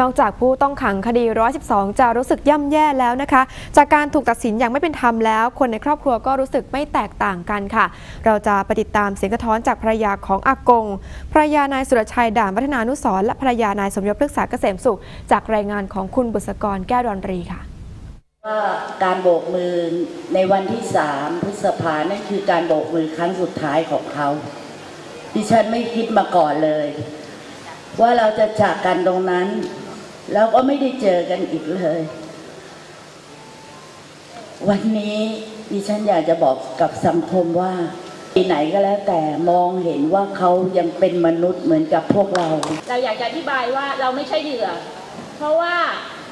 นอกจากผู้ต้องขังคดี 112 จะรู้สึกย่ำแย่แล้วนะคะ จากการถูกตัดสินอย่างไม่เป็นธรรมแล้ว คนในครอบครัวก็รู้สึกไม่แตกต่างกันค่ะ เราจะไปติดตามเสียงกระท้อนจากภรรยาของอากง ภรรยานายสุรชัยด่านวัฒนานุสรและภรรยานายสมยศพฤกษาเกษมสุข จากรายงานของคุณบุษกรแก้วดอนรีค่ะว่าการโบกมือในวันที่สามพฤษภานั่นคือการโบกมือครั้งสุดท้ายของเขา ดิฉันไม่คิดมาก่อนเลย ว่าเราจะจากกันตรงนั้น แล้วก็ไม่ได้เจอกันอีกเลย วันนี้ดิฉันอยากจะบอกกับสังคมว่าที่ไหนก็แล้วแต่มองเห็นว่าเขายังเป็นมนุษย์เหมือนกับพวกเรา เราอยากจะอธิบายว่าเราไม่ใช่เหยื่อ เพราะว่า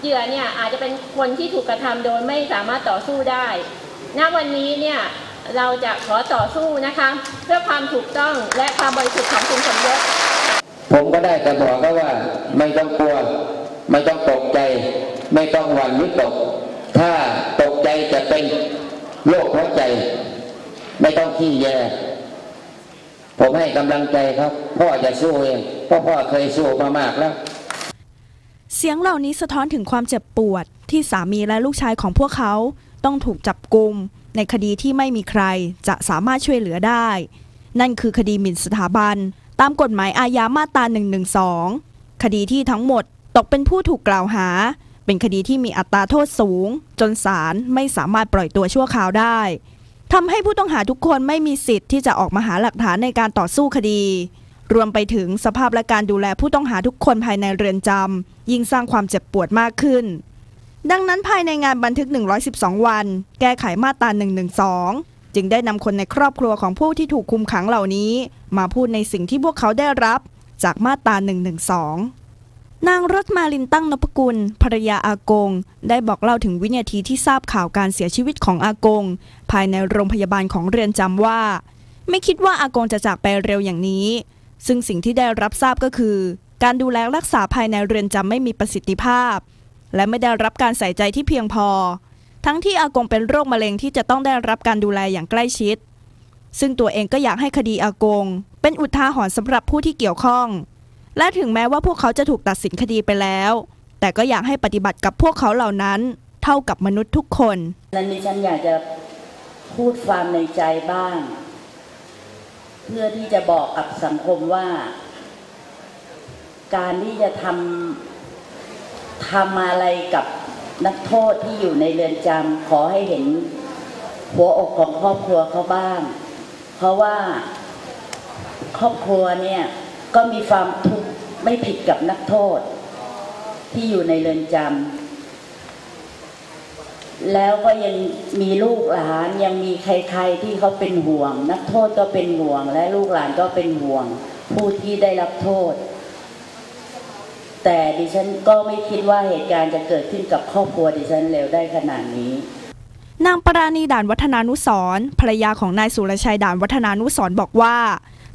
เหยื่อเนี่ยอาจจะเป็นคนที่ถูกกระทำโดยไม่สามารถต่อสู้ได้ ณ วันนี้เนี่ยเราจะขอต่อสู้นะคะ เพื่อความถูกต้องและความบริสุทธิ์ของคุณสมยศผมก็ได้แต่บอกแล้วว่าไม่ต้องกลัว ไม่ต้องตกใจ ไม่ต้องหวั่นวิตก ถ้าตกใจจะเป็นโรคหัวใจ ไม่ต้องขี้แยผมให้กำลังใจครับ พ่อจะสู้เองเพราะพ่อเคยสู้มามากแล้วเสียงเหล่านี้สะท้อนถึงความเจ็บปวดที่สามีและลูกชายของพวกเขา ต้องถูกจับกลุมในคดีที่ไม่มีใครจะสามารถช่วยเหลือได้ นั่นคือคดีหมิ่นสถาบัน ตามกฎหมายอาญามาตรา112 คดีที่ทั้งหมด ตกเป็นผู้ถูกกล่าวหา เป็นคดีที่มีอัตราโทษสูง จนศาลไม่สามารถปล่อยตัวชั่วคราวได้ทำให้ผู้ต้องหาทุกคนไม่มีสิทธิ์ที่จะออกมาหาหลักฐานในการต่อสู้คดี รวมไปถึงสภาพและการดูแลผู้ต้องหาทุกคนภายในเรือนจำยิ่งสร้างความเจ็บปวดมากขึ้น ดังนั้นภายในงานบันทึก 112 วัน แก้ไขมาตรา 112 จึงได้นำคนในครอบครัวของผู้ที่ถูกคุมขังเหล่านี้ มาพูดในสิ่งที่พวกเขาได้รับจากมาตรา 112 นางรถมาลินตั้งนพกุลภรรยาอากง ได้บอกเล่าถึงวินาทีที่ทราบข่าวการเสียชีวิตของอากง ภายในโรงพยาบาลของเรือนจำว่า ไม่คิดว่าอากงจะจากไปเร็วอย่างนี้ ซึ่งสิ่งที่ได้รับทราบก็คือ การดูแลรักษาภายในเรือนจำไม่มีประสิทธิภาพ และไม่ได้รับการใส่ใจที่เพียงพอ ทั้งที่อากงเป็นโรคมะเร็งที่จะต้องได้รับการดูแลอย่างใกล้ชิด ซึ่งตัวเองก็อยากให้คดีอากง เป็นอุทาหรณ์สำหรับผู้ที่เกี่ยวข้อง และถึงแม้ว่าพวกเขาจะถูกตัดสินคดีไปแล้ว แต่ก็อยากให้ปฏิบัติกับพวกเขาเหล่านั้น เท่ากับมนุษย์ทุกคนนั้นดิฉันอยากจะพูดความในใจบ้าง เพื่อที่จะบอกกับสังคมว่า การที่จะทำทำอะไรกับนักโทษที่อยู่ในเรือนจำขอให้เห็นหัวอกของครอบครัวเขาบ้าง เพราะว่าครอบครัวเนี่ยก็มีความทุก ไม่ผิดกับนักโทษ ที่อยู่ในเรือนจำแล้วก็ยังมีลูกหลานยังมีใครๆที่เขาเป็นห่วง นักโทษก็เป็นห่วง และลูกหลานก็เป็นห่วง ผู้ที่ได้รับโทษ แต่ดิฉันก็ไม่คิดว่าเหตุการณ์จะเกิดขึ้นกับครอบครัวดิฉันเร็วได้ขนาดนี้นางปราณีด่านวัฒนานุสรภรรยาของนายสุรชัยด่านวัฒนานุสรบอกว่า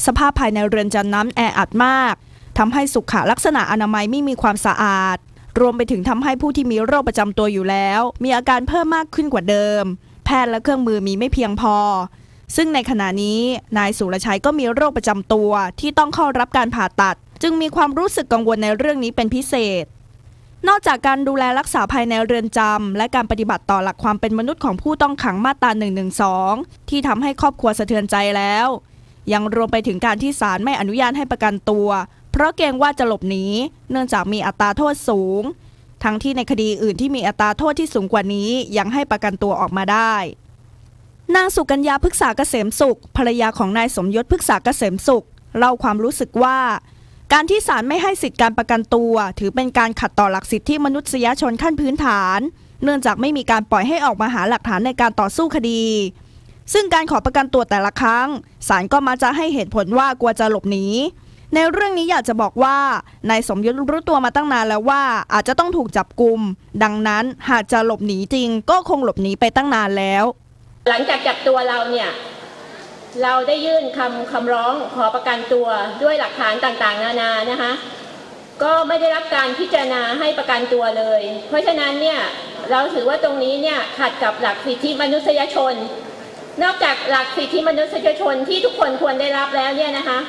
สภาพภายในเรือนจำน้ำแออัดมาก ทำให้สุขลักษณะอนามัยไม่มีความสะอาด รวมไปถึงทำให้ผู้ที่มีโรคประจำตัวอยู่แล้ว มีอาการเพิ่มมากขึ้นกว่าเดิม แพทย์และเครื่องมือมีไม่เพียงพอ ซึ่งในขณะนี้นายสุรชัยก็มีโรคประจำตัวที่ต้องเข้ารับการผ่าตัด จึงมีความรู้สึกกังวลในเรื่องนี้เป็นพิเศษนอกจากการดูแลรักษาภายในเรือนจำ และการปฏิบัติต่อหลักความเป็นมนุษย์ของผู้ต้องขังมาตรา 112 ที่ทำให้ครอบครัวสะเทือนใจแล้ว ยังรวมไปถึงการที่ศาลไม่อนุญาตให้ประกันตัว เพราะเกรงว่าจะหลบหนีเนื่องจากมีอัตราโทษสูง ทั้งที่ในคดีอื่นที่มีอัตราโทษที่สูงกว่านี้ยังให้ประกันตัวออกมาได้ นางสุกัญญาพฤกษาเกษมสุข ภรรยาของนายสมยศพฤกษาเกษมสุข เล่าความรู้สึกว่า การที่ศาลไม่ให้สิทธิการประกันตัว ถือเป็นการขัดต่อหลักสิทธิมนุษยชนขั้นพื้นฐาน เนื่องจากไม่มีการปล่อยให้ออกมาหาหลักฐานในการต่อสู้คดีซึ่งการขอประกันตัวแต่ละครั้งศาลก็มาจะให้เหตุผลว่ากลัวจะหลบหนี ในเรื่องนี้อยากจะบอกว่านายสมยศรู้ตัวมาตั้งนานแล้วว่าอาจจะต้องถูกจับกลุม ดังนั้นหากจะหลบหนีจริง ก็คงหลบหนีไปตั้งนานแล้ว หลังจากจับตัวเราเนี่ยเราได้ยื่นคำคำร้องขอประกันตัวด้วยหลักฐานต่างๆ นานานะคะก็ไม่ได้รับการพิจารณาให้ประกันตัวเลย เพราะฉะนั้นเนี่ยเราถือว่าตรงนี้เนี่ยขัดกับหลักสิทธิมนุษยชน นอกจากหลักสิทธิมนุษยชนที่ทุกคนควรได้รับแล้วเนี่ยนะคะ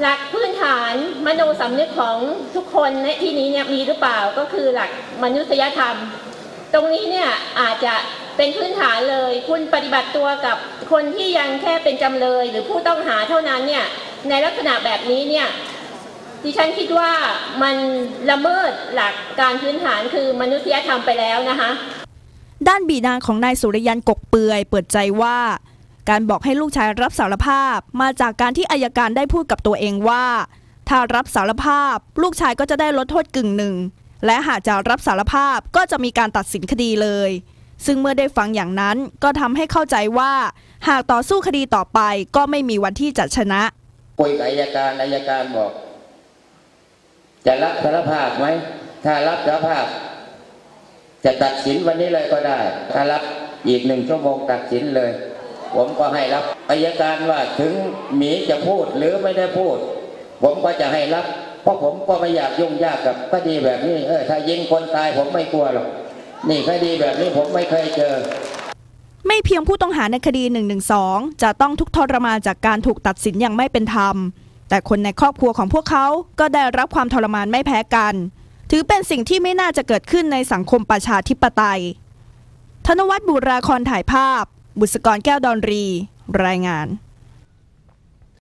หลักพื้นฐานมโนสำนึกของทุกคนในที่นี้เนี่ยมีหรือเปล่าก็คือหลักมนุษยธรรม ตรงนี้เนี่ยอาจจะเป็นพื้นฐานเลย คุณปฏิบัติตัวกับคนที่ยังแค่เป็นจำเลย หรือผู้ต้องหาเท่านั้นเนี่ยในลักษณะแบบนี้เนี่ยดิฉันคิดว่ามันละเมิดหลักการพื้นฐานคือมนุษยธรรมไปแล้วนะคะ ด้านบีดาของนายสุริยันกกเปือยเปิดใจว่า การบอกให้ลูกชายรับสารภาพ มาจากการที่อายการได้พูดกับตัวเองว่า ถ้ารับสารภาพ ลูกชายก็จะได้ลดโทษกึ่งหนึ่ง และหากจะรับสารภาพก็จะมีการตัดสินคดีเลย ซึ่งเมื่อได้ฟังอย่างนั้นก็ทำให้เข้าใจว่า หากต่อสู้คดีต่อไปก็ไม่มีวันที่จะชนะคุยกับอายการอายการบอก จะรับสารภาพไหมถ้ารับสารภาพ จะตัดสินวันนี้เลยก็ได้ ถ้ารับอีกหนึ่งชั่วโมงตัดสินเลย ผมก็ให้รับอายการว่าถึงหมีจะพูดหรือไม่ได้พูด ผมก็จะให้รับ เพราะผมก็ไม่อยากยุ่งยากกับคดีแบบนี้เออถ้ายิงคนตายผมไม่กลัวหรอกนี่คดีแบบนี้ผมไม่เคยเจอไม่เพียงผู้ต้องหาในคดี 112 จะต้องทุกข์ทรมานจากการถูกตัดสินอย่างไม่เป็นธรรม แต่คนในครอบครัวของพวกเขาก็ได้รับความทรมานไม่แพ้กัน ถือเป็นสิ่งที่ไม่น่าจะเกิดขึ้นในสังคมประชาธิปไตย ธนวัฒน์บุราครถ่ายภาพ บุษกรแก้วดอนรี รายงาน